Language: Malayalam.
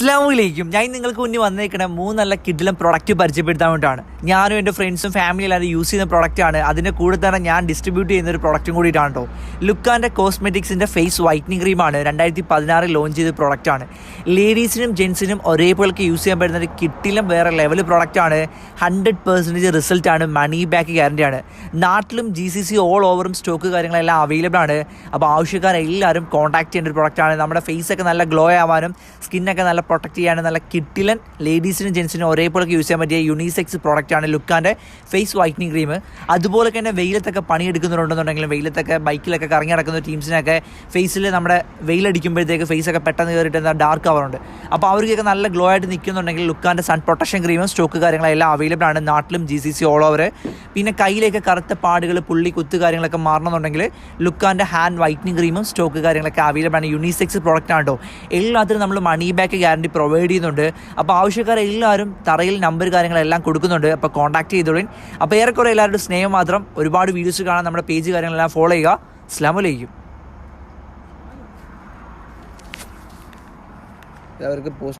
അസ്ലാമലൈക്കും ഞാൻ നിങ്ങൾക്ക് മുന്നിൽ വന്നേക്കണ മൂന്ന് നല്ല കിഡിലും പ്രൊഡക്റ്റ് പരിചയപ്പെടുത്താൻ വേണ്ടിയിട്ടാണ്. ഞാനും എന്റെ ഫ്രണ്ട്സും ഫാമിലി എല്ലാവരും യൂസ് ചെയ്യുന്ന പ്രൊഡക്റ്റാണ് അതിന്റെ കൂടെ തന്നെ ഞാൻ ഡിസ്ട്രിബ്യൂട്ട് ചെയ്യുന്ന ഒരു പ്രൊഡക്റ്റും കൂടിയിട്ടാണ് കേട്ടോ ലുക്കാന്റെ കോസ്മെറ്റിക്സിന്റെ ഫേസ് വൈറ്റനിങ് ക്രീമാണ് രണ്ടായിരത്തി പതിനാറിൽ ലോഞ്ച് ചെയ്ത പ്രൊഡക്റ്റാണ് ലേഡീസിനും ജെൻസിനും ഒരേപോലെ യൂസ് ചെയ്യാൻ പറ്റുന്ന ഒരു കിട്ടിലും വേറെ ലെവൽ പ്രൊഡക്റ്റാണ് ഹൺഡ്രഡ് പെർസെന്റേജ് റിസൾട്ടാണ് മണി ബാക്ക് ഗ്യാരണ്ടിയാണ് നാട്ടിലും ജി സി സി ഓൾ ഓവറും സ്റ്റോക്ക് കാര്യങ്ങളെല്ലാം അവൈലബിൾ ആണ്. അപ്പോൾ ആവശ്യക്കാരെല്ലാവരും കോൺടാക്ട് ചെയ്യേണ്ട ഒരു പ്രൊഡക്റ്റാണ് നമ്മുടെ ഫേസൊക്കെ നല്ല ഗ്ലോ ആവാനും സ്കിന്നൊക്കെ നല്ല പ്രൊട്ടക്ട് ചെയ്യാനും നല്ല കിട്ടിലൻ ലേഡീസിനും ജെൻസിനും ഒരേപോലെ യൂസ് ചെയ്യാൻ പറ്റിയ യുണീസെക്സ് പ്രോഡക്റ്റാണ് ലുക്കാന്റെ ഫേസ് വൈറ്റനിങ് ക്രീം അതുപോലെ തന്നെ വെയിലത്തൊക്കെ പണിയെടുക്കുന്നുണ്ടെന്നുണ്ടെങ്കിലും വെയിലത്തൊക്കെ ബൈക്കിലൊക്കെ കറങ്ങി നടക്കുന്ന ടീംസിനൊക്കെ ഫേസിൽ നമ്മുടെ വെയിലടിക്കുമ്പോഴത്തേക്ക് ഫേസൊക്കെ പെട്ടെന്ന് കയറിയിട്ട് എന്താ ഡാർക്ക് ആവാറുണ്ട് അപ്പോൾ അവർക്കൊക്കെ നല്ല ഗ്ലോ ആയിട്ട് നിൽക്കുന്നുണ്ടെങ്കിൽ ലുക്കാന്റെ സൺ പ്രൊട്ടക്ഷൻ ക്രീമും സ്റ്റോക്ക് കാര്യങ്ങളെല്ലാം അവൈലബിൾ ആണ്. നാട്ടിലും G C C all over പിന്നെ കയ്യിലേക്ക് കറുത്ത പാടുകൾ പുള്ളി കുത്ത് കാര്യങ്ങളൊക്കെ മാറണമെന്നുണ്ടെങ്കിൽ ലുക്കാന്റെ ഹാൻഡ് വൈറ്റനിങ് ക്രീമും സ്റ്റോക്ക് കാര്യങ്ങളൊക്കെ അവൈലബിൾ ആണ്. യൂണിസെക്സ് പ്രോഡക്റ്റ് ആണ് കേട്ടോ എല്ലാത്തിനും നമ്മൾ മണി ബാക്ക് ഗ്യാരണ്ടി പ്രൊവൈഡ് ചെയ്യുന്നുണ്ട്. അപ്പോൾ ആവശ്യക്കാരെല്ലാവരും തറയിൽ നമ്പർ കാര്യങ്ങളെല്ലാം കൊടുക്കുന്നുണ്ട്. അപ്പോൾ കോൺടാക്ട് ചെയ്തോളിൻ. അപ്പോൾ ഏറെക്കുറെ എല്ലാവരുടെ സ്നേഹം മാത്രം ഒരുപാട് വീഡിയോസ് കാണാൻ നമ്മുടെ പേജ് കാര്യങ്ങളെല്ലാം ഫോളോ ചെയ്യുക. അസ്ലാം വലൈക്കും അവർക്ക് പോസ്റ്റ്